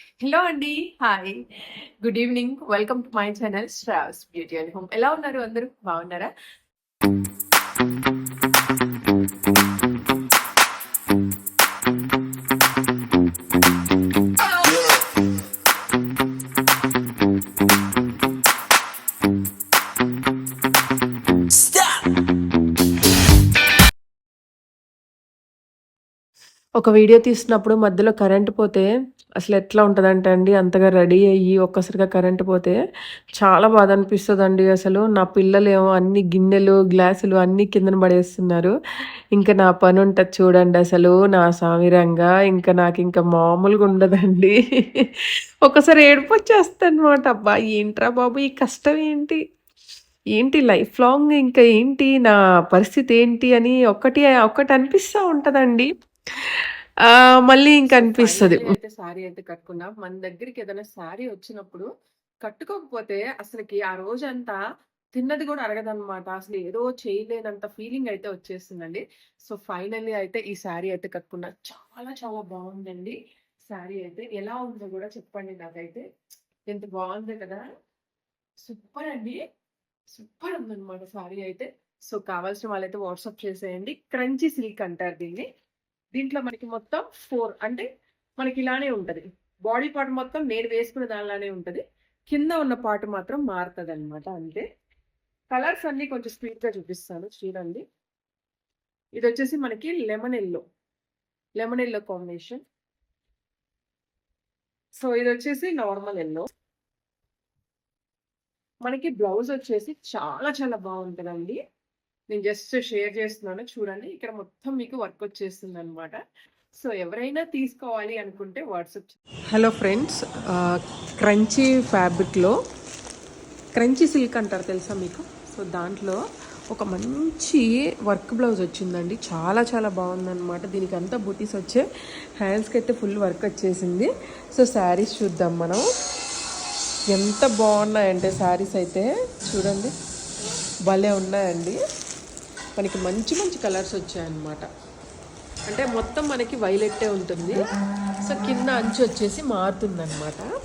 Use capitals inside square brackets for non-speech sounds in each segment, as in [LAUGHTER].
Hello అండి hi good evening welcome to my channel Shravs beauty and home ఎలా ఉన్నారు అందరూ? బాగున్నారా? ఒక వీడియో తీసినప్పుడు మధ్యలో కరెంట్ పోతే అసలు ఎట్లా ఉంటుందంటే అండి అంతగా రెడీ అయ్యి ఒక్కసారిగా కరెంట్ పోతే చాలా బాధ అనిపిస్తదండి అసలు. నా పిల్లలేమో అన్ని గిన్నెలు, గ్లాసులు అన్నీ కిందన పడేస్తున్నారు. ఇంకా నా పని ఉంటుంది చూడండి అసలు నా సామిరంగా ఇంకా నాకు ఇంకా మామూలుగా ఉండదండి. ఒక్కసారి ఏడుపొచ్చేస్తదనమాట. అబ్బా! ఏంట్రా బాబు ఈ కష్టం ఏంటి? ఏంటి లైఫ్ లాంగ్ ఇంకా ఏంటి నా పరిస్థితి ఏంటి అని ఒక్కటి ఒక్కటి అనిపిస్తూ ఉంటుందండి మళ్ళీ ఇంక అనిపిస్తుంది అయితే శారీ అయితే కట్టుకున్నా. మన దగ్గరికి ఏదైనా సారీ వచ్చినప్పుడు కట్టుకోకపోతే అసలుకి ఆ రోజంతా తిన్నది కూడా అరగదనమాట. అసలు ఏదో చేయలేనంత ఫీలింగ్ అయితే వచ్చేస్తుందండి సో, ఫైనల్లీ అయితే ఈ శారీ అయితే కట్టుకున్నా. చాలా చాలా బాగుందండి శారీ అయితే ఎలా ఉందో కూడా చెప్పండి నాకైతే. ఎంత బాగుంది కదా! సూపర్ అండి. సూపర్ ఉందనమాట శారీ అయితే. సో, కావాల్సిన వాళ్ళైతే వాట్సాప్ చేసేయండి. క్రంచీ సిల్క్ అంటారు దీన్ని. దీంట్లో మనకి మొత్తం ఫోర్ అంటే మనకి ఇలానే ఉంటుంది బాడీ పార్ట్ మొత్తం నేను వేసుకున్న దానిలానే ఉంటుంది కింద ఉన్న పార్ట్ మాత్రం మారుతుంది అనమాట అంతే. కలర్స్ అన్నీ కొంచెం స్పీడ్‌గా చూపిస్తాను చూడండి. ఇదొచ్చేసి మనకి lemon yellow lemon yellow combination. So, ఇది వచ్చేసి నార్మల్ ఎల్లో మనకి బ్లౌజ్ వచ్చేసి చాలా చాలా బాగుంటుందండి నేను జస్ట్ షేర్ చేస్తున్నాను చూడండి. ఇక్కడ మొత్తం మీకు వర్క్ వచ్చేస్తుంది అనమాట సో, ఎవరైనా తీసుకోవాలి అనుకుంటే వాట్సాప్ హలో ఫ్రెండ్స్. క్రంచీ ఫ్యాబ్రిక్‌లో క్రంచీ సిల్క్ అంటారు తెలుసా మీకు? సో, దాంట్లో ఒక మంచి వర్క్ బ్లౌజ్ వచ్చిందండి. చాలా చాలా బాగుందనమాట దీనికి అంతా బుటీస్ వచ్చే హ్యాండ్స్కి అయితే ఫుల్ వర్క్ వచ్చేసింది. సో, శారీస్ చూద్దాం మనం. ఎంత బాగున్నాయంటే శారీస్ అయితే చూడండి. భలే ఉన్నాయండి. మనకి మంచి మంచి కలర్స్ వచ్చాయన్నమాట. అంటే మొత్తం మనకి వైలెట్టే ఉంటుంది. సో, కింద అంచు వచ్చేసి మారుతుందనమాట.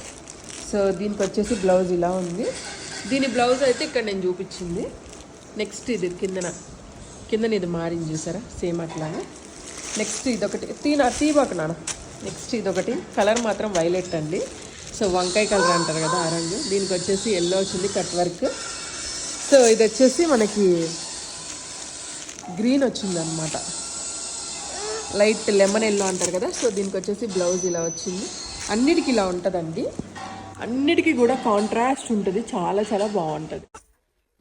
సో, దీనికొచ్చేసి బ్లౌజ్ ఇలా ఉంది. దీని బ్లౌజ్ అయితే ఇక్కడ నేను చూపించింది. నెక్స్ట్ ఇది కిందన. కిందన ఇది మారింది చూసారా? సేమ్ అట్లానే. నెక్స్ట్ ఇదొకటి తీనా తీబాకు నాన్న. నెక్స్ట్ ఇదొకటి. కలర్ మాత్రం వైలెట్ అండి. సో, వంకాయ కలర్ అంటారు కదా! ఆరెంజ్ దీనికి దీనికొచ్చేసి ఎల్లో వచ్చింది కట్ వర్క్. సో, ఇది వచ్చేసి మనకి గ్రీన్ వచ్చిందనమాట. లైట్ లెమన్ ఎల్లో అంటారు కదా! సో, దీనికి వచ్చేసి బ్లౌజ్ ఇలా వచ్చింది. అన్నిటికీ ఇలా ఉంటుందండి అన్నిటికీ కూడా కాంట్రాస్ట్ ఉంటుంది చాలా చాలా బాగుంటుంది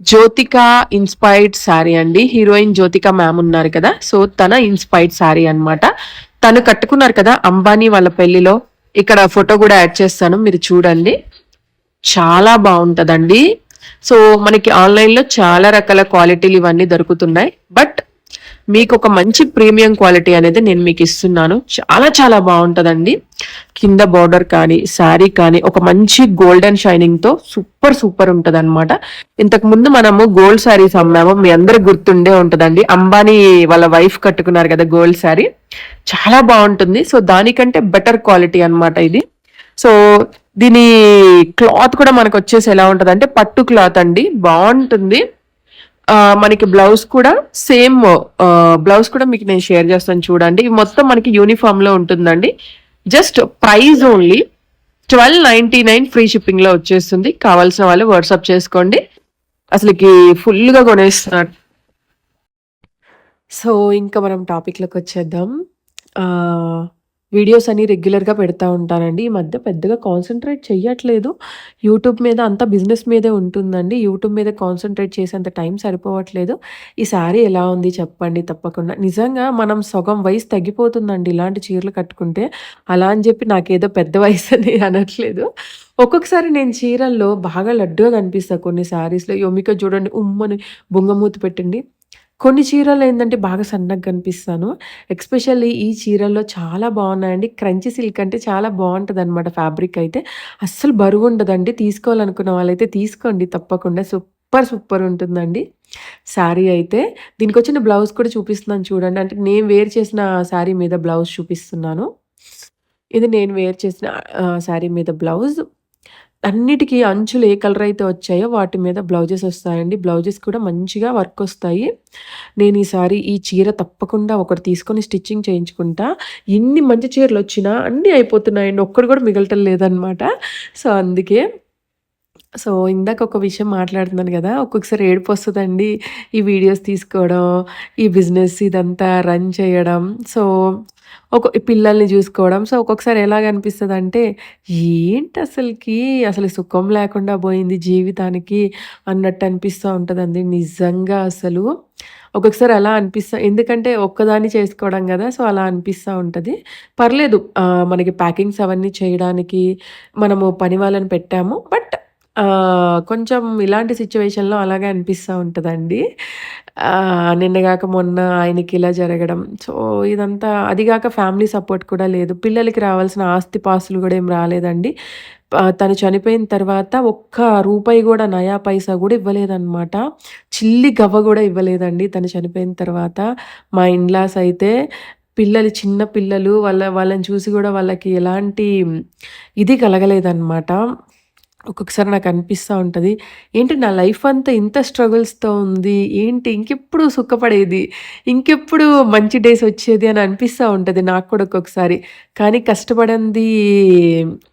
జ్యోతిక ఇన్‌స్పైర్డ్ శారీ అండి. హీరోయిన్ జ్యోతిక మ్యామ్ ఉన్నారు కదా! సో, తన ఇన్‌స్పైర్డ్ శారీ అన్నమాట. తను కట్టుకున్నారు కదా! అంబానీ వాళ్ళ పెళ్ళిలో. ఇక్కడ ఫోటో కూడా యాడ్ చేస్తాను. మీరు చూడండి. చాలా బాగుంటుందండి సో, మనకి ఆన్‌లైన్‌లో చాలా రకాల క్వాలిటీలు ఇవన్నీ దొరుకుతున్నాయి. బట్ మీకు ఒక మంచి ప్రీమియం క్వాలిటీ అనేది నేను మీకు ఇస్తున్నాను. చాలా చాలా బాగుంటుందండి కింద బార్డర్ కానీ, శారీ కానీ ఒక మంచి గోల్డెన్ షైనింగ్‌తో సూపర్ సూపర్ ఉంటదనమాట. ఇంతకు ముందు మనము గోల్డ్ శారీస్ అమ్మాము. మీ అందరు గుర్తుండే ఉంటదండి. అంబానీ వాళ్ళ వైఫ్ కట్టుకున్నారు కదా! గోల్డ్ శారీ. చాలా బాగుంటుంది సో, దానికంటే బెటర్ క్వాలిటీ అనమాట ఇది. సో, దీని క్లాత్ కూడా మనకు వచ్చేసి ఎలా ఉంటుంది అంటే పట్టు క్లాత్ అండి. బాగుంటుంది మనకి బ్లౌజ్ కూడా సేమ్ బ్లౌజ్ కూడా మీకు నేను షేర్ చేస్తాను చూడండి. ఇవి మొత్తం మనకి యూనిఫార్మ్‌లో ఉంటుందండి. జస్ట్ ప్రైజ్ ఓన్లీ 1299 ఫ్రీ షిప్పింగ్‌లో వచ్చేస్తుంది. కావాల్సిన వాళ్ళు వాట్సాప్ చేసుకోండి. అసలకి ఫుల్‌గా కొనేస్తున్నారు. సో, ఇంకా మనం టాపిక్‌లోకి వచ్చేద్దాం. వీడియోస్ అని రెగ్యులర్‌గా పెడతా ఉంటానండి. ఈ మధ్య పెద్దగా కాన్సన్ట్రేట్ చేయట్లేదు యూట్యూబ్ మీద అంతా బిజినెస్ మీదే ఉంటుందండి. యూట్యూబ్ మీద కాన్సన్ట్రేట్ చేసేంత టైం సరిపోవట్లేదు. ఈ శారీ ఎలా ఉంది చెప్పండి తప్పకుండా. నిజంగా మనం సగం వయసు తగ్గిపోతుందండి ఇలాంటి చీరలు కట్టుకుంటే. అలా అని చెప్పి నాకేదో పెద్ద వయసని [LAUGHS] అనట్లేదు. ఒక్కొక్కసారి నేను చీరల్లో బాగా లడ్డుగా కనిపిస్తాను కొన్ని శారీస్‌లో. యొమిక చూడండి ఉమ్మని బుంగమూతి పెట్టండి కొన్ని చీరలు ఏంటంటే బాగా సన్నగా కనిపిస్తాను. ఎక్స్పెషల్లీ ఈ చీరల్లో చాలా బాగున్నాయండి క్రంచీ సిల్క్ అంటే చాలా బాగుంటుంది అనమాట ఫ్యాబ్రిక్ అయితే. అస్సలు బరువు ఉండదండి తీసుకోవాలనుకున్న వాళ్ళైతే తీసుకోండి తప్పకుండా. సూపర్ సూపర్ ఉంటుందండి. శారీ అయితే. దీనికి వచ్చిన బ్లౌజ్ కూడా చూపిస్తున్నాను చూడండి. అంటే నేను వేర్ చేసిన శారీ మీద బ్లౌజ్ చూపిస్తున్నాను. ఇది నేను వేర్ చేసిన శారీ మీద బ్లౌజ్. అన్నిటికీ అంచులు ఏ కలర్ అయితే వచ్చాయో వాటి మీద బ్లౌజెస్ వస్తాయండి. బ్లౌజెస్ కూడా మంచిగా వర్క్ వస్తాయి. నేను ఈసారి ఈ చీర తప్పకుండా ఒకటి తీసుకొని స్టిచ్చింగ్ చేయించుకుంటా. ఎన్ని మంచి చీరలు వచ్చినా అన్నీ అయిపోతున్నాయండి. ఒక్కడు కూడా మిగలటం లేదనమాట. సో, అందుకే సో, ఇందాక ఒక విషయం మాట్లాడుతున్నాను కదా ఒక్కొక్కసారి ఏడుపు వస్తుందండి ఈ వీడియోస్ తీసుకోవడం, ఈ బిజినెస్ ఇదంతా రన్ చేయడం. సో, ఒక పిల్లల్ని చూసుకోవడం సో, ఒక్కొక్కసారి ఎలాగ అనిపిస్తుంది అంటే ఏంటి అసలుకి అసలు సుఖం లేకుండా పోయింది జీవితానికి అన్నట్టు అనిపిస్తూ ఉంటుందండి నిజంగా అసలు. ఒక్కొక్కసారి అలా అనిపిస్తా ఎందుకంటే ఒక్కదాన్ని చేసుకోవడం కదా సో, అలా అనిపిస్తూ ఉంటుంది పర్లేదు మనకి ప్యాకింగ్స్ అవన్నీ చేయడానికి మనము పని వాళ్ళని పెట్టాము. బట్ కొంచెం ఇలాంటి సిచ్యువేషన్లో అలాగే అనిపిస్తూ ఉంటుందండి నిన్నగాక మొన్న ఆయనకి ఇలా జరగడం. సో, ఇదంతా అదిగాక ఫ్యామిలీ సపోర్ట్ కూడా లేదు. పిల్లలకి రావాల్సిన ఆస్తి పాసులు కూడా ఏం రాలేదండి. తను చనిపోయిన తర్వాత ఒక్క రూపాయి కూడా నయా పైసా కూడా ఇవ్వలేదనమాట. చిల్లి గవ్వ కూడా ఇవ్వలేదండి తను చనిపోయిన తర్వాత. మా ఇన్‌లాస్ అయితే పిల్లలు చిన్న పిల్లలు వాళ్ళ వాళ్ళని చూసి కూడా వాళ్ళకి ఎలాంటి ఇది కలగలేదనమాట. ఒక్కొక్కసారి నాకు అనిపిస్తూ ఉంటుంది ఏంటి నా లైఫ్ అంతా ఇంత స్ట్రగుల్స్‌తో ఉంది. ఏంటి ఇంకెప్పుడు సుఖపడేది, ఇంకెప్పుడు మంచి డేస్ వచ్చేది అని అనిపిస్తూ ఉంటుంది నాకు కూడా ఒక్కొక్కసారి. కానీ కష్టపడింది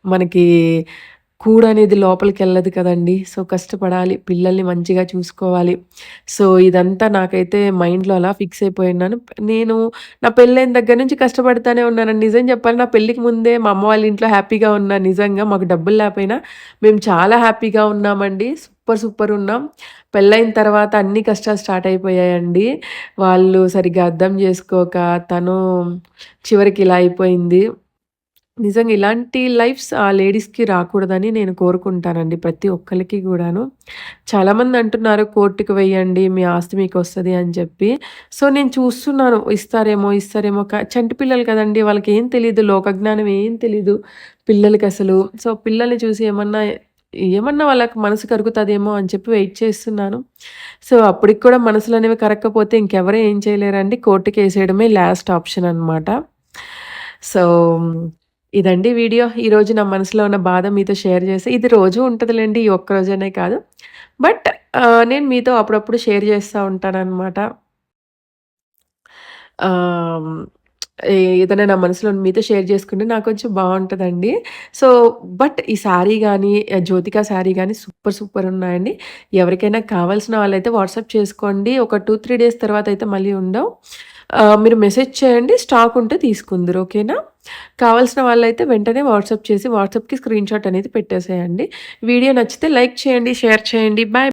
మనకి కూడ అనేది లోపలికి వెళ్ళదు కదండీ! సో, కష్టపడాలి. పిల్లల్ని మంచిగా చూసుకోవాలి. సో, ఇదంతా నాకైతే మైండ్‌లో అలా ఫిక్స్ అయిపోయినాను నేను నా పెళ్ళైన దగ్గర నుంచి కష్టపడతానే ఉన్నాను నిజం చెప్పాలి నా పెళ్ళికి ముందే మా అమ్మ వాళ్ళ ఇంట్లో హ్యాపీగా ఉన్నా నిజంగా. మాకు డబ్బులు లేకపోయినా మేము చాలా హ్యాపీగా ఉన్నామండి. సూపర్ సూపర్ ఉన్నాం. పెళ్ళైన తర్వాత అన్ని కష్టాలు స్టార్ట్ అయిపోయాయండి. వాళ్ళు సరిగ్గా అర్థం చేసుకోక తను చివరికి ఇలా అయిపోయింది. నిజంగా ఇలాంటి లైఫ్స్ ఆ లేడీస్‌కి రాకూడదని నేను కోరుకుంటానండి ప్రతి ఒక్కరికి కూడాను చాలామంది అంటున్నారు కోర్టుకు వెయ్యండి మీ ఆస్తి మీకు వస్తుంది అని చెప్పి. సో, నేను చూస్తున్నాను ఇస్తారేమో, ఇస్తారేమో చంటి పిల్లలు కదండీ! ఏం తెలియదు లోకజ్ఞానం ఏం తెలీదు పిల్లలకసలు. సో, పిల్లల్ని చూసి ఏమన్నా ఏమన్నా వాళ్ళకి మనసు కరుగుతుందేమో అని చెప్పి వెయిట్ చేస్తున్నాను. సో, అప్పటికి కూడా మనసులు అనేవి కరక్కపోతే ఇంకెవరూ ఏం చేయలేరండి. కోర్టుకి వేసేయడమే లాస్ట్ ఆప్షన్ అనమాట. సో, ఇదండి వీడియో. ఈరోజు నా మనసులో ఉన్న బాధ మీతో షేర్ చేస్తే ఇది రోజు ఉంటుందిలేండి ఈ ఒక్కరోజనే కాదు. బట్ నేను మీతో అప్పుడప్పుడు షేర్ చేస్తూ ఉంటానన్నమాట ఏదైనా నా మనసులో మీతో షేర్ చేసుకుంటే నాకు కొంచెం బాగుంటుందండి సో, బట్ ఈ శారీ కానీ జ్యోతిక శారీ కానీ సూపర్ సూపర్ ఉన్నాయండి. ఎవరికైనా కావాల్సిన వాళ్ళైతే వాట్సాప్ చేసుకోండి. ఒక 2, 3 డేస్ తర్వాత అయితే మళ్ళీ ఉండవు. మీరు మెసేజ్ చేయండి. స్టాక్ ఉంటే తీసుకుందురు. ఓకేనా? కావాల్సిన వాళ్ళైతే వెంటనే వాట్సాప్ చేసి వాట్సాప్‌కి స్క్రీన్‌షాట్ అనేది పెట్టేసేయండి. వీడియో నచ్చితే లైక్ చేయండి, షేర్ చేయండి. బాయ్.